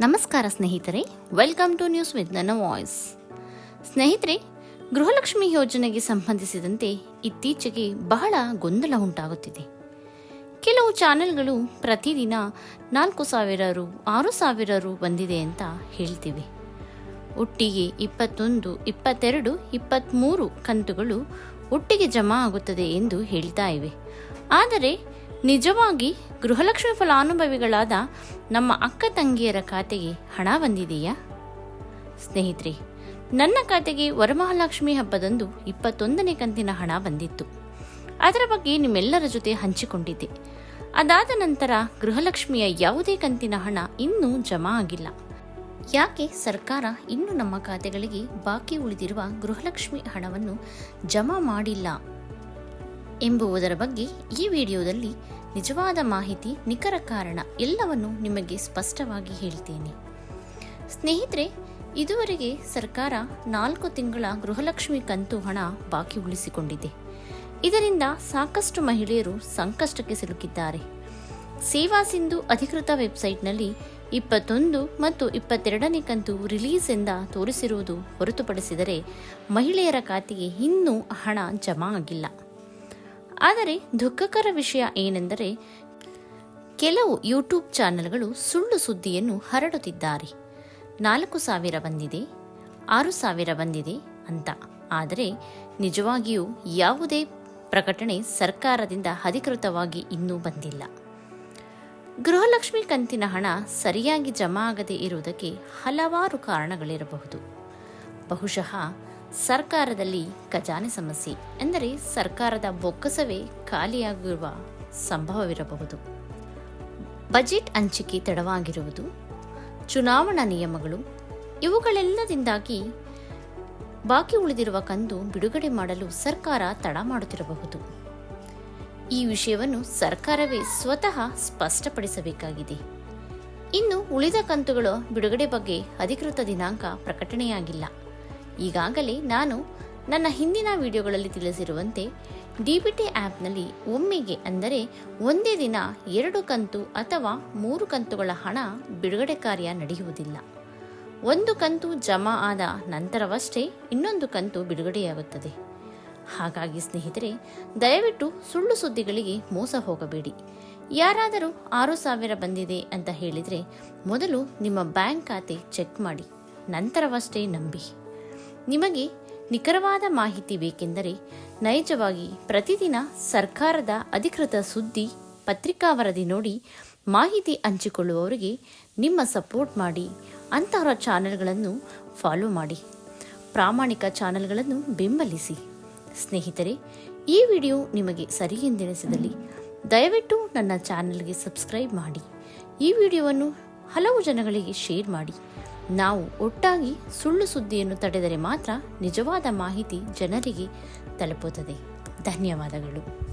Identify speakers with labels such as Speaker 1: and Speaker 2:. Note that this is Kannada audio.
Speaker 1: ನಮಸ್ಕಾರ ಸ್ನೇಹಿತರೆ ವೆಲ್ಕಮ್ ಟು ನ್ಯೂಸ್ ವಿತ್ ನನ್ನ ವಾಯ್ಸ್ ಸ್ನೇಹಿತರೆ, ಗೃಹಲಕ್ಷ್ಮಿ ಯೋಜನೆಗೆ ಸಂಬಂಧಿಸಿದಂತೆ ಇತ್ತೀಚೆಗೆ ಬಹಳ ಗೊಂದಲ ಉಂಟಾಗುತ್ತಿದೆ. ಕೆಲವು ಚಾನೆಲ್ಗಳು ಪ್ರತಿದಿನ ನಾಲ್ಕು ಸಾವಿರ ರು, ಆರು ಸಾವಿರ ರು ಬಂದಿದೆ ಅಂತ ಹೇಳ್ತಿವೆ. ಒಟ್ಟಿಗೆ ಇಪ್ಪತ್ತೊಂದು, ಇಪ್ಪತ್ತೆರಡು ಇಪ್ಪತ್ತ್ಮೂರು ಕಂತುಗಳು ಒಟ್ಟಿಗೆ ಜಮಾ ಆಗುತ್ತದೆ ಎಂದು ಹೇಳ್ತಾ ಇವೆ. ಆದರೆ ನಿಜವಾಗಿ ಗೃಹಲಕ್ಷ್ಮಿ ಫಲಾನುಭವಿಗಳಾದ ನಮ್ಮ ಅಕ್ಕ ತಂಗಿಯರ ಖಾತೆಗೆ ಹಣ ಬಂದಿದೆಯಾ? ಸ್ನೇಹಿತರೆ, ನನ್ನ ಖಾತೆಗೆ ವರಮಹಾಲಕ್ಷ್ಮಿ ಹಬ್ಬದಂದು ಇಪ್ಪತ್ತೊಂದನೇ ಕಂತಿನ ಹಣ ಬಂದಿತ್ತು. ಅದರ ಬಗ್ಗೆ ನಿಮ್ಮೆಲ್ಲರ ಜೊತೆ ಹಂಚಿಕೊಂಡಿದ್ದೆ. ಅದಾದ ನಂತರ ಗೃಹಲಕ್ಷ್ಮಿಯ ಯಾವುದೇ ಕಂತಿನ ಹಣ ಇನ್ನೂ ಜಮಾ ಆಗಿಲ್ಲ. ಯಾಕೆ ಸರ್ಕಾರ ಇನ್ನು ನಮ್ಮ ಖಾತೆಗಳಿಗೆ ಬಾಕಿ ಉಳಿದಿರುವ ಗೃಹಲಕ್ಷ್ಮಿ ಹಣವನ್ನು ಜಮಾ ಮಾಡಿಲ್ಲ? ಎಂಬುವುದರ ಬಗ್ಗೆ ಈ ವಿಡಿಯೋದಲ್ಲಿ ನಿಜವಾದ ಮಾಹಿತಿ, ನಿಖರ ಕಾರಣ ಎಲ್ಲವನ್ನು ನಿಮಗೆ ಸ್ಪಷ್ಟವಾಗಿ ಹೇಳ್ತೇನೆ. ಸ್ನೇಹಿತರೆ, ಇದುವರೆಗೆ ಸರ್ಕಾರ ನಾಲ್ಕು ತಿಂಗಳ ಗೃಹಲಕ್ಷ್ಮಿ ಕಂತು ಹಣ ಬಾಕಿ ಉಳಿಸಿಕೊಂಡಿದೆ. ಇದರಿಂದ ಸಾಕಷ್ಟು ಮಹಿಳೆಯರು ಸಂಕಷ್ಟಕ್ಕೆ ಸಿಲುಕಿದ್ದಾರೆ. ಸೇವಾ ಸಿಂಧು ಅಧಿಕೃತ ವೆಬ್ಸೈಟ್ನಲ್ಲಿ ಇಪ್ಪತ್ತೊಂದು ಮತ್ತು ಇಪ್ಪತ್ತೆರಡನೇ ಕಂತು ರಿಲೀಸ್ ಎಂದ ತೋರಿಸಿರುವುದು ಹೊರತುಪಡಿಸಿದರೆ ಮಹಿಳೆಯರ ಖಾತೆಗೆ ಇನ್ನೂ ಹಣ ಜಮಾ ಆಗಿಲ್ಲ. ಆದರೆ ದುಃಖಕರ ವಿಷಯ ಏನೆಂದರೆ ಕೆಲವು ಯೂಟ್ಯೂಬ್ ಚಾನೆಲ್ಗಳು ಸುಳ್ಳು ಸುದ್ದಿಯನ್ನು ಹರಡುತ್ತಿದ್ದಾರೆ. ನಾಲ್ಕು ಸಾವಿರ ಬಂದಿದೆ, ಆರು ಸಾವಿರ ಬಂದಿದೆ ಅಂತ. ಆದರೆ ನಿಜವಾಗಿಯೂ ಯಾವುದೇ ಪ್ರಕಟಣೆ ಸರ್ಕಾರದಿಂದ ಅಧಿಕೃತವಾಗಿ ಇನ್ನೂ ಬಂದಿಲ್ಲ. ಗೃಹಲಕ್ಷ್ಮಿ ಕಂತಿನ ಹಣ ಸರಿಯಾಗಿ ಜಮಾ ಆಗದೇ ಇರುವುದಕ್ಕೆ ಹಲವಾರು ಕಾರಣಗಳಿರಬಹುದು. ಬಹುಶಃ ಸರ್ಕಾರದಲ್ಲಿ ಖಜಾನೆ ಸಮಸ್ಯೆ ಎಂದರೆ ಸರ್ಕಾರದ ಬೊಕ್ಕಸವೇ ಖಾಲಿಯಾಗಿರುವ ಸಂಭವವಿರಬಹುದು. ಬಜೆಟ್ ಹಂಚಿಕೆ ತಡವಾಗಿರುವುದು, ಚುನಾವಣಾ ನಿಯಮಗಳು ಇವುಗಳೆಲ್ಲದಿಂದಾಗಿ ಬಾಕಿ ಉಳಿದಿರುವ ಕಂದು ಬಿಡುಗಡೆ ಮಾಡಲು ಸರ್ಕಾರ ತಡ ಮಾಡುತ್ತಿರಬಹುದು. ಈ ವಿಷಯವನ್ನು ಸರ್ಕಾರವೇ ಸ್ವತಃ ಸ್ಪಷ್ಟಪಡಿಸಬೇಕಾಗಿದೆ. ಇನ್ನು ಉಳಿದ ಕಂತುಗಳ ಬಿಡುಗಡೆ ಬಗ್ಗೆ ಅಧಿಕೃತ ದಿನಾಂಕ ಪ್ರಕಟಣೆಯಾಗಿಲ್ಲ. ಈಗಾಗಲೇ ನಾನು ನನ್ನ ಹಿಂದಿನ ವಿಡಿಯೋಗಳಲ್ಲಿ ತಿಳಿಸಿರುವಂತೆ ಡಿ ಬಿ ಟಿ ಆ್ಯಪ್ನಲ್ಲಿ ಒಮ್ಮೆಗೆ ಅಂದರೆ ಒಂದೇ ದಿನ ಎರಡು ಕಂತು ಅಥವಾ ಮೂರು ಕಂತುಗಳ ಹಣ ಬಿಡುಗಡೆ ಕಾರ್ಯ ನಡೆಯುವುದಿಲ್ಲ. ಒಂದು ಕಂತು ಜಮಾ ಆದ ನಂತರವಷ್ಟೇ ಇನ್ನೊಂದು ಕಂತು ಬಿಡುಗಡೆಯಾಗುತ್ತದೆ. ಹಾಗಾಗಿ ಸ್ನೇಹಿತರೆ, ದಯವಿಟ್ಟು ಸುಳ್ಳು ಸುದ್ದಿಗಳಿಗೆ ಮೋಸ ಹೋಗಬೇಡಿ. ಯಾರಾದರೂ ಆರು ಸಾವಿರ ಬಂದಿದೆ ಅಂತ ಹೇಳಿದರೆ ಮೊದಲು ನಿಮ್ಮ ಬ್ಯಾಂಕ್ ಖಾತೆ ಚೆಕ್ ಮಾಡಿ, ನಂತರವಷ್ಟೇ ನಂಬಿ. ನಿಮಗೆ ನಿಖರವಾದ ಮಾಹಿತಿ ಬೇಕೆಂದರೆ ನೈಜವಾಗಿ ಪ್ರತಿದಿನ ಸರ್ಕಾರದ ಅಧಿಕೃತ ಸುದ್ದಿ, ಪತ್ರಿಕಾ ವರದಿ ನೋಡಿ ಮಾಹಿತಿ ಹಂಚಿಕೊಳ್ಳುವವರಿಗೆ ನಿಮ್ಮ ಸಪೋರ್ಟ್ ಮಾಡಿ. ಅಂತಹ ಚಾನೆಲ್ಗಳನ್ನು ಫಾಲೋ ಮಾಡಿ. ಪ್ರಾಮಾಣಿಕ ಚಾನೆಲ್ಗಳನ್ನು ಬೆಂಬಲಿಸಿ. ಸ್ನೇಹಿತರೆ, ಈ ವಿಡಿಯೋ ನಿಮಗೆ ಸರಿ ಎಂದೆನಿಸಿದಲ್ಲಿ ದಯವಿಟ್ಟು ನನ್ನ ಚಾನೆಲ್ಗೆ ಸಬ್ಸ್ಕ್ರೈಬ್ ಮಾಡಿ. ಈ ವಿಡಿಯೋವನ್ನು ಹಲವು ಜನಗಳಿಗೆ ಶೇರ್ ಮಾಡಿ. ನಾವು ಒಟ್ಟಾಗಿ ಸುಳ್ಳು ಸುದ್ದಿಯನ್ನು ತಡೆದರೆ ಮಾತ್ರ ನಿಜವಾದ ಮಾಹಿತಿ ಜನರಿಗೆ ತಲುಪುತ್ತದೆ. ಧನ್ಯವಾದಗಳು.